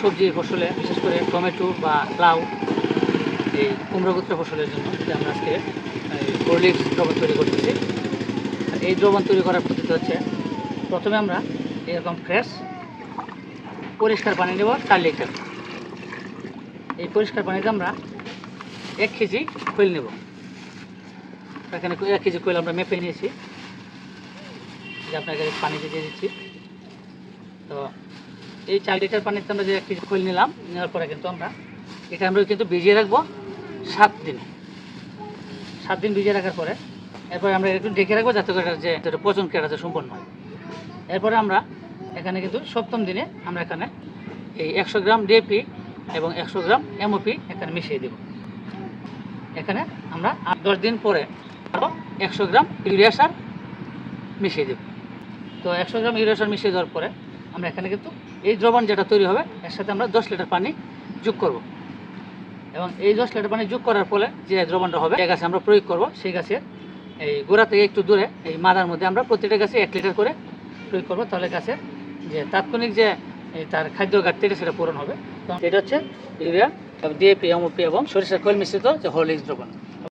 সবজি ফসলে, বিশেষ করে টমেটো বা লাউ, এই কুমড়োগুত্র ফসলের জন্য আমরা আজকে হরলিক্স দ্রবণ তৈরি করতেছি। এই দ্রবণ তৈরি করার পদ্ধতি হচ্ছে, প্রথমে আমরা এরকম ফ্রেশ পরিষ্কার পানি নেব চার লিটার এই পরিষ্কার পানিতে আমরা এক কেজি খৈল নেব। এখানে এক কেজি খৈল আমরা মেপে নিয়েছি। যে আপনাকে পানিতে দিয়ে দিচ্ছি। তো এই চার লিটার পানিতে আমরা যে এক কেজি খৈল নিলাম, নেওয়ার পরে কিন্তু আমরা এটা আমরা কিন্তু ভিজিয়ে রাখব সাত দিন। সাত দিন ভিজিয়ে রাখার পরে এরপরে আমরা একটু ডেকে রাখব যাতে করে যে পচন ক্রিয়াটা সম্পন্ন এরপরে আমরা এখানে কিন্তু সপ্তম দিনে আমরা এখানে এই একশো গ্রাম ডিএপি এবং একশো গ্রাম এমওপি এখানে মিশিয়ে দেব। এখানে আমরা দশ দিন পরে আরও একশো গ্রাম ইউরিয়া সার মিশিয়ে দেব। তো একশো গ্রাম ইউরিয়া সার মিশিয়ে দেওয়ার পরে আমরা এখানে কিন্তু এই দ্রবণ যেটা তৈরি হবে, এর সাথে আমরা দশ লিটার পানি যোগ করব। এবং এই দশ লিটার পানি যোগ করার ফলে যে দ্রবণটা হবে, যে গাছে আমরা প্রয়োগ করব, সেই গাছে এই গোড়া থেকে একটু দূরে, এই মাদার মধ্যে আমরা প্রতিটা গাছে এক লিটার করে প্রয়োগ করব। তাহলে গাছের যে তাৎক্ষণিক যে এই তার খাদ্য ঘাটতিটা সেটা পূরণ হবে। এটা হচ্ছে ইউরিয়া ডিএপি এমওপি এবং সরিষার খোল মিশ্রিত যে হরলিক্স দ্রবণ।